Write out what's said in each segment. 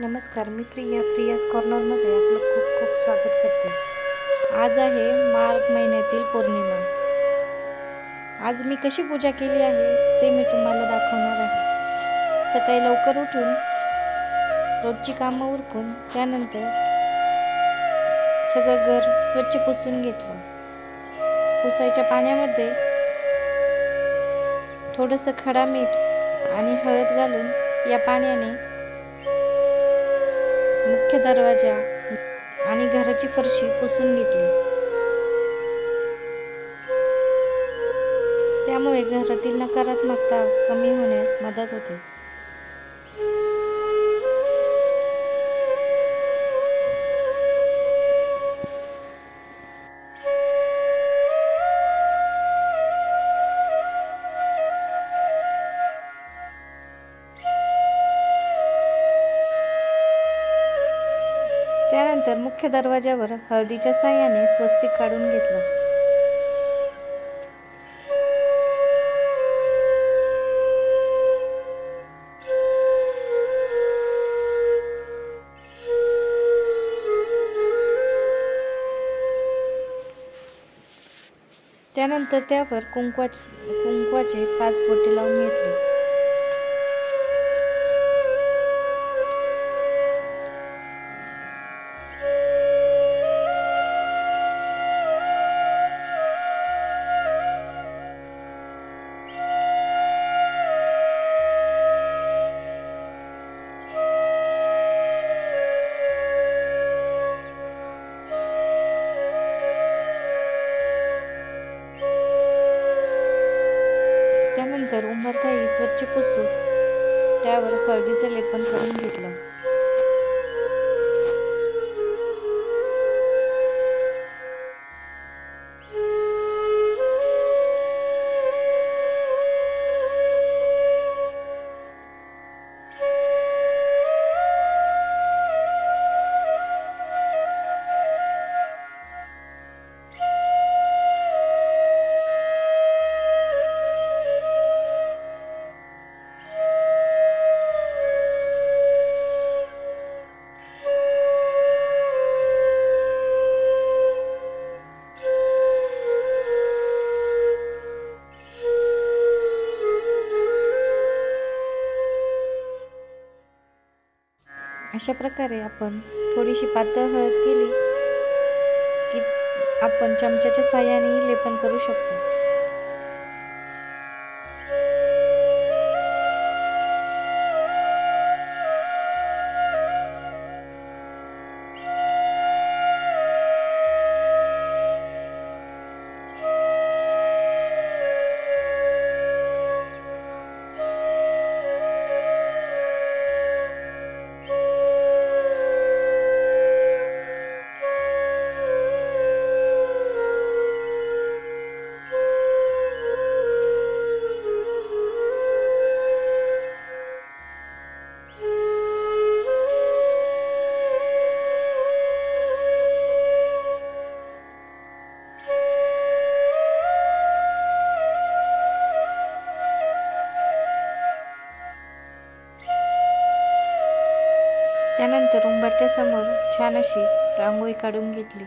नमस्कार मी प्रिया प्रियाज कॉर्नरमध्ये आपलं खूप खूप स्वागत करते. आज आहे मार्ग महिन्यातील पौर्णिमा. आज मी कशी पूजा केली आहे ते मी तुम्हाला दाखवणार आहे. सकाळी लवकर उठून रोजची कामं उरकून त्यानंतर सगळं घर स्वच्छ पुसून घेतलं. पुसायच्या पाण्यामध्ये थोडंसं खडा मीठ आणि हळद घालून या पाण्याने मुख्य दरवाजा आणि घराची फरशी पुसून घेतली. त्यामुळे घरातील नकारात्मकता कमी होण्यास मदत होते. त्यानंतर मुख्य दरवाजावर हळदीच्या साह्याने स्वस्तिक काढून घेतलं. त्यानंतर त्यावर कुंकवाच कुंकवाचे पाच बोटे लावून घेतले. त्यानंतर उंबरठाई स्वच्छ पुसून त्यावर हळदीचं लेपन करून घेतलं. अशा प्रकारे आपण थोडीशी पातळ हळद केली की आपण चमच्याच्या साह्याने लेपन करू शकतो. त्यानंतर उंबरठ्यासमोर छान अशी रांगोळी काढून घेतली.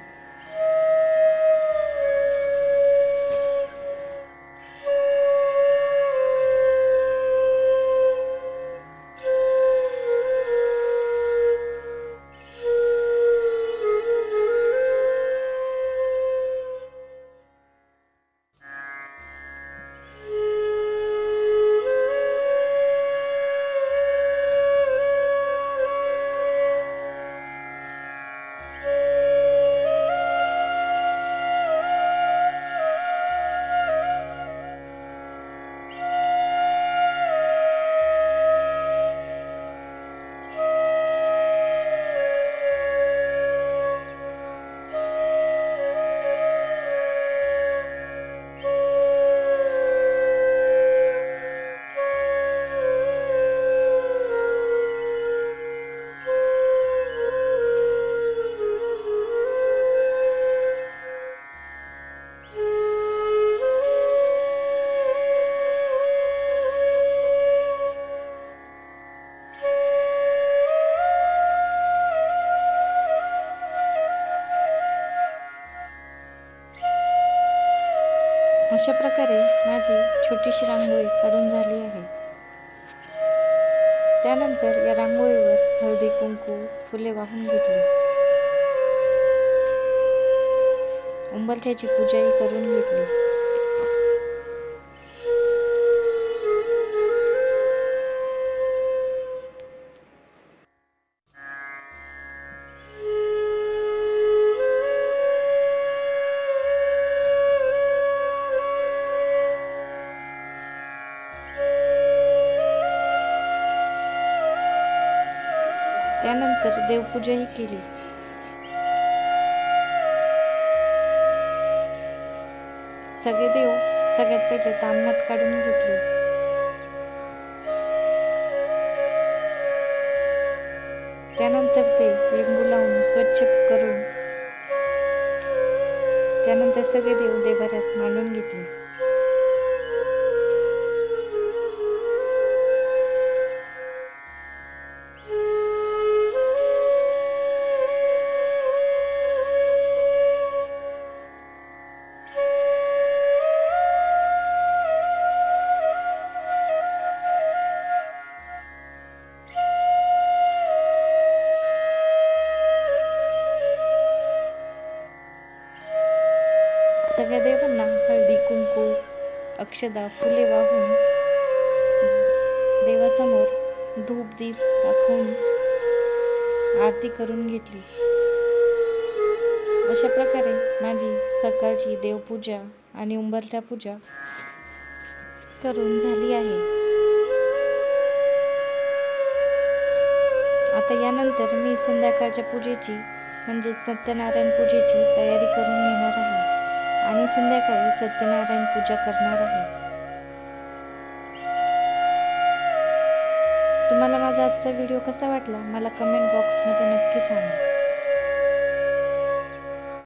अशा प्रकारे माझी छोटीशी रांगोळी काढून झाली आहे. त्यानंतर या रांगोळीवर हळदी कुंकू फुले वाहून घेतली. उंबरठ्याची पूजाही करून घेतली. त्यानंतर देवपूजाही केली. सगळे देव सगळ्यात पहिले तामनात काढून घेतले. त्यानंतर ते लिंबू लावून स्वच्छ करून त्यानंतर सगळे देव देवाऱ्यात मांडून घेतले. अक्षदा फुले वाहून देवासमोर धूप दीप दाखवून आरती करून घेतली. अशा प्रकारे माझी सकाळची देवपूजा आणि उंबरठ्या पूजा करून झाली आहे. आता यानंतर मी संध्याकाळच्या पूजेची म्हणजे सत्यनारायण पूजेची तयारी करून घेणार आहे. आणि संध्याकाळी सत्यनारायण पूजा करणार आहे. तुम्हाला माझा आजचा व्हिडिओ कसा वाटला मला कमेंट बॉक्समध्ये नक्की सांगा.